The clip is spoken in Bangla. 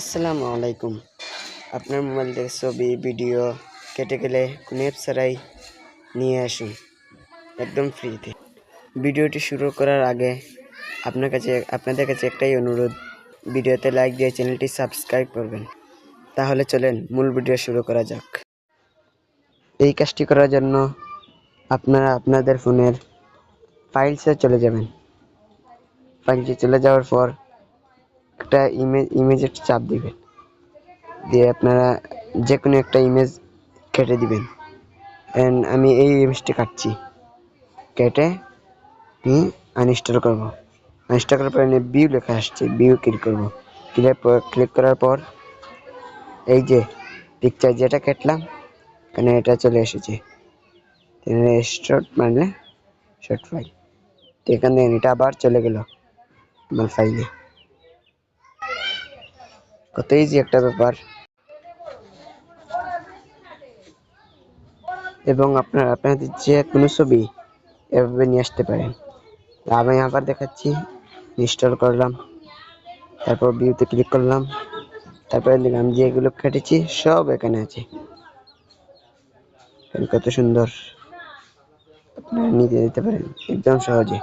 আসসালামু আলাইকুম। আপনার মোবাইল থেকে ছবি, ভিডিও কেটে গেলে কোনো অ্যাপ ছাড়াই নিয়ে আসুন, একদম ফ্রিতে। ভিডিওটি শুরু করার আগে আপনার কাছে, আপনাদের কাছে একটাই অনুরোধ, ভিডিওতে লাইক দিয়ে চ্যানেলটি সাবস্ক্রাইব করবেন। তাহলে চলেন, মূল ভিডিও শুরু করা যাক। এই কাজটি করার জন্য আপনারা আপনাদের ফোনের ফাইলসে চলে যাবেন। ফাইলসে চলে যাওয়ার পর একটা ইমেজ ইমেজের চাপ দিবেন। দিয়ে আপনারা যে কোনো একটা ইমেজ কেটে দিবেন। অ্যান্ড আমি এই ইমেজটি কাটছি। কেটে আমি আনইনস্টল করব। আনইনস্টল করার পরে ভিউ লেখা আসছে ভিউ ক্লিক করব। ক্লিক ক্লিক করার পর এই যে পিকচার যেটা কাটলাম, এখানে এটা চলে এসেছে। শর্ট মারলে শর্ট ফাইল তো এখান থেকে এটা আবার চলে গেল আমার ফাইলে কত ইজি একটা ব্যাপার। এবং আপনার, আপনাদের যে কোনো ছবি এভাবে নিয়ে আসতে পারেন। আমি আবার দেখাচ্ছি ইনস্টল করলাম, তারপর ভিউতে ক্লিক করলাম, তারপরে দেখলাম যেগুলো কেটেছি, সব এখানে আছে। কত সুন্দর। আপনারা নিতে দিতে পারেন, একদম সহজে।